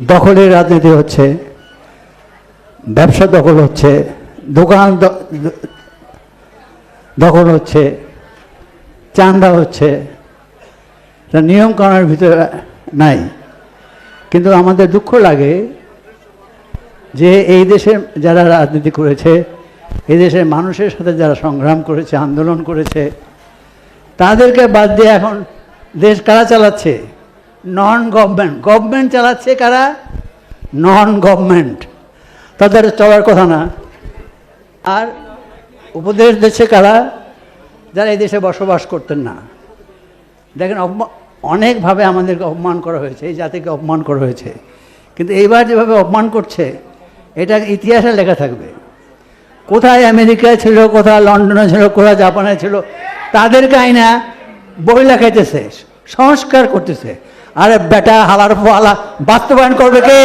দখলের রাজনীতি হচ্ছে, ব্যবসা দখল হচ্ছে, দোকান দখল হচ্ছে চান্দা হচ্ছে। তা নিয়ম কানুনের ভিতরে নাই। কিন্তু আমাদের দুঃখ লাগে যে এই দেশের যারা রাজনীতি করেছে, এই দেশের মানুষের সাথে যারা সংগ্রাম করেছে, আন্দোলন করেছে, তাদেরকে বাদ দিয়ে এখন দেশ কারা চালাচ্ছে? নন গভর্নমেন্ট গভর্নমেন্ট চালাচ্ছে কারা? নন গভর্নমেন্ট তাদের চলার কথা না। আর উপদেশ দিচ্ছে কারা? যারা এই দেশে বসবাস করতেন না। দেখেন অনেকভাবে আমাদেরকে অপমান করা হয়েছে, এই জাতিকে অপমান করা হয়েছে। কিন্তু এইবার যেভাবে অপমান করছে, এটা ইতিহাসে লেখা থাকবে। কোথায় আমেরিকায় ছিল, কোথায় লন্ডনে ছিল, কোথায় জাপানে ছিল, তাদেরকে আইনা বই লেখাইতেছে সংস্কার করতেছে। আরে বেটা হালার পালা বাস্তবায়ন করবে কে?